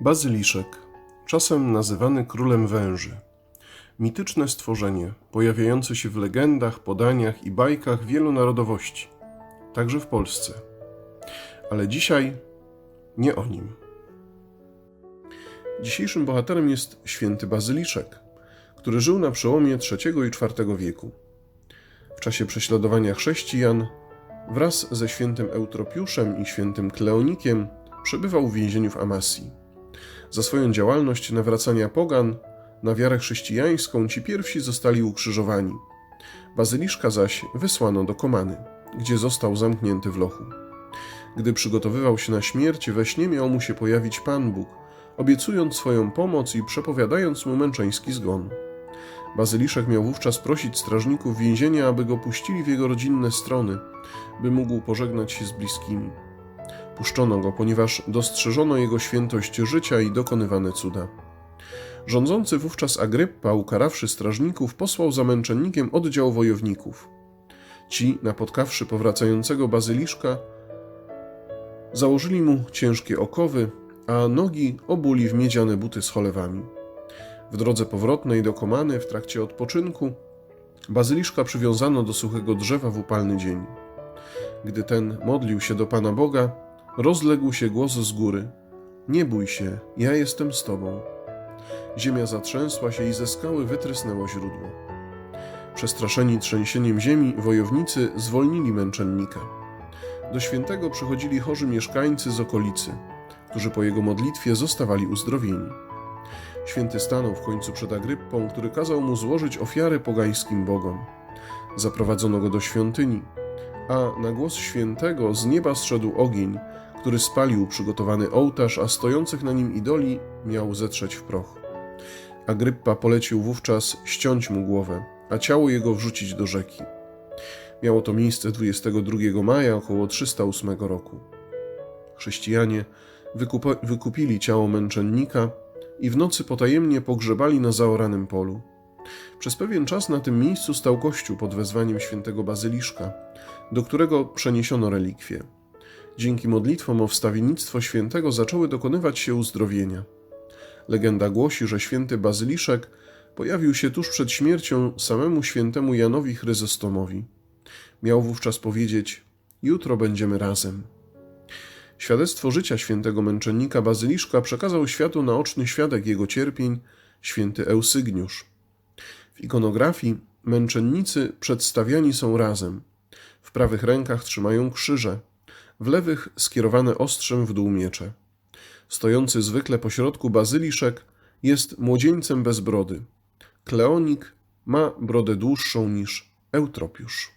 Bazyliszek, czasem nazywany królem węży. Mityczne stworzenie, pojawiające się w legendach, podaniach i bajkach wielu narodowości, także w Polsce. Ale dzisiaj nie o nim. Dzisiejszym bohaterem jest święty Bazyliszek, który żył na przełomie III i IV wieku. W czasie prześladowania chrześcijan wraz ze świętym Eutropiuszem i świętym Kleonikiem przebywał w więzieniu w Amasji. Za swoją działalność nawracania pogan na wiarę chrześcijańską ci pierwsi zostali ukrzyżowani. Bazyliszka zaś wysłano do Komany, gdzie został zamknięty w lochu. Gdy przygotowywał się na śmierć, we śnie miał mu się pojawić Pan Bóg, obiecując swoją pomoc i przepowiadając mu męczeński zgon. Bazyliszek miał wówczas prosić strażników więzienia, aby go puścili w jego rodzinne strony, by mógł pożegnać się z bliskimi. Puszczono go, ponieważ dostrzeżono jego świętość życia i dokonywane cuda. Rządzący wówczas Agryppa, ukarawszy strażników, posłał za męczennikiem oddział wojowników. Ci, napotkawszy powracającego bazyliszka, założyli mu ciężkie okowy, a nogi obuli w miedziane buty z cholewami. W drodze powrotnej do Komany, w trakcie odpoczynku, bazyliszka przywiązano do suchego drzewa w upalny dzień. Gdy ten modlił się do Pana Boga, rozległ się głos z góry: Nie bój się, ja jestem z tobą. Ziemia zatrzęsła się i ze skały wytrysnęło źródło. Przestraszeni trzęsieniem ziemi, wojownicy zwolnili męczennika. Do świętego przychodzili chorzy mieszkańcy z okolicy, którzy po jego modlitwie zostawali uzdrowieni. Święty stanął w końcu przed Agryppą, który kazał mu złożyć ofiary pogańskim bogom. Zaprowadzono go do świątyni, a na głos świętego z nieba zszedł ogień, który spalił przygotowany ołtarz, a stojących na nim idoli miał zetrzeć w proch. Agryppa polecił wówczas ściąć mu głowę, a ciało jego wrzucić do rzeki. Miało to miejsce 22 maja około 308 roku. Chrześcijanie wykupili ciało męczennika i w nocy potajemnie pogrzebali na zaoranym polu. Przez pewien czas na tym miejscu stał kościół pod wezwaniem świętego Bazyliszka, do którego przeniesiono relikwie. Dzięki modlitwom o wstawiennictwo świętego zaczęły dokonywać się uzdrowienia. Legenda głosi, że święty Bazyliszek pojawił się tuż przed śmiercią samemu świętemu Janowi Chryzostomowi. Miał wówczas powiedzieć: Jutro będziemy razem. Świadectwo życia świętego męczennika Bazyliszka przekazał światu naoczny świadek jego cierpień, święty Eusygniusz. W ikonografii męczennicy przedstawiani są razem. W prawych rękach trzymają krzyże, w lewych skierowane ostrzem w dół miecze. Stojący zwykle pośrodku bazyliszek jest młodzieńcem bez brody. Kleonik ma brodę dłuższą niż Eutropiusz.